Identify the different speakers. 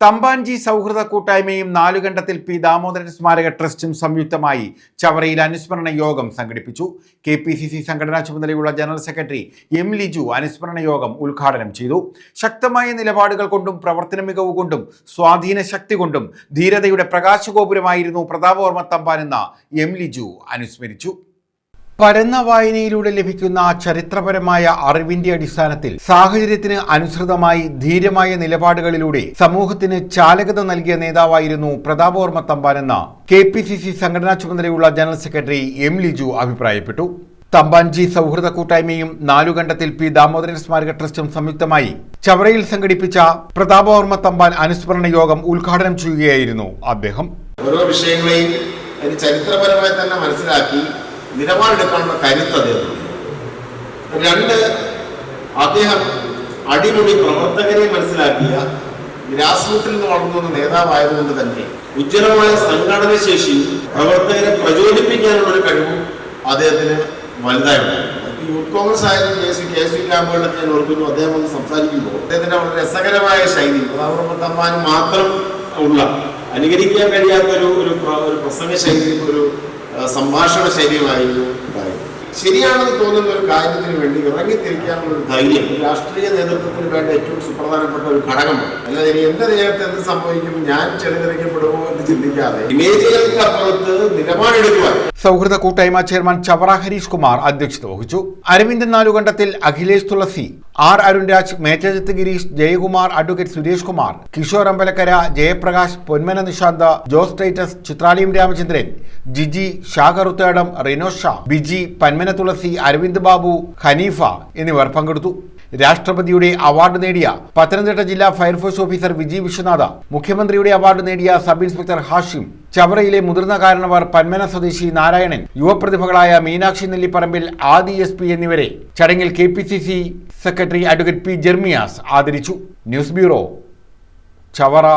Speaker 1: തമ്പാൻജി സൗഹൃദ കൂട്ടായ്മയും നാലുകണ്ടത്തിൽ പി ദാമോദരൻ സ്മാരക ട്രസ്റ്റും സംയുക്തമായി ചവറയിൽ അനുസ്മരണ യോഗം സംഘടിപ്പിച്ചു. കെ പി സി സി സംഘടനാ ചുമതലയുള്ള ജനറൽ സെക്രട്ടറി എം ലിജു അനുസ്മരണ യോഗം ഉദ്ഘാടനം ചെയ്തു. ശക്തമായ നിലപാടുകൾ കൊണ്ടും പ്രവർത്തന മികവ് കൊണ്ടും സ്വാധീന ശക്തി കൊണ്ടും ധീരതയുടെ പ്രകാശഗോപുരമായിരുന്നു പ്രതാപവർമ്മ തമ്പാൻ എന്ന എം ലിജു അനുസ്മരിച്ചു. പരന്ന വായനയിലൂടെ ലഭിക്കുന്ന ചരിത്രപരമായ അറിവിന്റെ അടിസ്ഥാനത്തിൽ സാഹചര്യത്തിന് അനുസൃതമായി ധീരമായ നിലപാടുകളിലൂടെ സമൂഹത്തിന് ചാലകത നൽകിയ നേതാവായിരുന്നു പ്രതാപവർമ്മ തമ്പാൻ എന്ന കെ പി സി സി സംഘടനാ ചുമതലയുള്ള ജനറൽ സെക്രട്ടറി എം ലിജു അഭിപ്രായപ്പെട്ടു. തമ്പാൻജി സൗഹൃദ കൂട്ടായ്മയും നാലുകണ്ടത്തിൽ പി ദാമോദരൻ സ്മാരക ട്രസ്റ്റും സംയുക്തമായി ചവറയിൽ സംഘടിപ്പിച്ച പ്രതാപവർമ്മ തമ്പാൻ അനുസ്മരണ യോഗം ഉദ്ഘാടനം ചെയ്യുകയായിരുന്നു അദ്ദേഹം.
Speaker 2: ഓരോ വിഷയങ്ങളെയും ചരിത്രപരമായി തന്നെ മനസ്സിലാക്കി നിലപാടെടുക്കാനുള്ള കരുത്ത് അദ്ദേഹം രണ്ട് അദ്ദേഹം അടിമുടി പ്രവർത്തകരെ മനസ്സിലാക്കിയ ഗ്രാസ് റൂട്ടിൽ നിന്ന് വളർന്നു നേതാവായതുകൊണ്ട് തന്നെ ഉജ്ജ്വലമായ സംഘടന ശേഷിയും പ്രവർത്തകരെ പ്രചോദിപ്പിക്കാനുള്ള ഒരു കഴിവും അദ്ദേഹത്തിന് വലുതായിട്ടുണ്ടായിരുന്നു യൂത്ത് കോൺഗ്രസ് ആയാലും കെ സി കെ സി ക്യാമ്പുകളിലൊക്കെ ഞാൻ ഓർക്കുന്നു അദ്ദേഹം വന്ന് സംസാരിക്കുമ്പോൾ അദ്ദേഹത്തിന്റെ വളരെ രസകരമായ ശൈലി പ്രതാപർമ്മ തമ്പാനും മാത്രം ഉള്ള അനുകരിക്കാൻ കഴിയാത്ത ഒരു ഒരു പ്രസംഗ ശൈലി ഒരു സംഭാഷണ ശൈലികളായിരുന്നു ശരിയാണെന്ന് തോന്നുന്ന ഒരു കാര്യത്തിന് വേണ്ടി ഇറങ്ങിത്തിരിക്കാനുള്ള ഒരു ധൈര്യം രാഷ്ട്രീയ നേതൃത്വത്തിന് വേണ്ട ഏറ്റവും സുപ്രധാനപ്പെട്ട ഒരു ഘടകമാണ്. അല്ലാതെ ഇനി എന്റെ നേരത്തെ എന്ത് സംഭവിക്കും? ഞാൻ ചെളിതെറിക്കപ്പെടുമോ എന്ന്
Speaker 1: സൗഹൃദ കൂട്ടായ്മ ചെയർമാൻ ചവറ ഹരീഷ് കുമാർ അധ്യക്ഷത വഹിച്ചു. Aravindan Nalukandathil Akhilesh Thulasi R Arunraj മേച്ചജത്ത് Girish Jayakumar advocate Suresh Kumar Kishore Ambalakkara Jayaprakash Ponmana Nishantha Jose Titus Chitralayam Ramachandran Giji ഷാകറുത്തേടം Rino Shah Biji Panmana Thulasi Aravind Babu Haneefa എന്നിവർ പങ്കെടുത്തു. രാഷ്ട്രപതിയുടെ അവാർഡ് നേടിയ പത്തനംതിട്ട ജില്ലാ ഫയർഫോഴ്സ് ഓഫീസർ വിജി വിശ്വനാഥ മുഖ്യമന്ത്രിയുടെ അവാർഡ് നേടിയ സബ് ഇൻസ്പെക്ടർ ഹാഷിം ചവറയിലെ മുതിർന്ന കാരണവർ പന്മന സ്വദേശി നാരായണൻ യുവപ്രതിഭകളായ മീനാക്ഷി നെല്ലിപ്പറമ്പിൽ ആദി എസ് പി എന്നിവരെ ചടങ്ങിൽ K P C C secretary advocate P Jeremias ആദരിച്ചു. News bureau Chavara.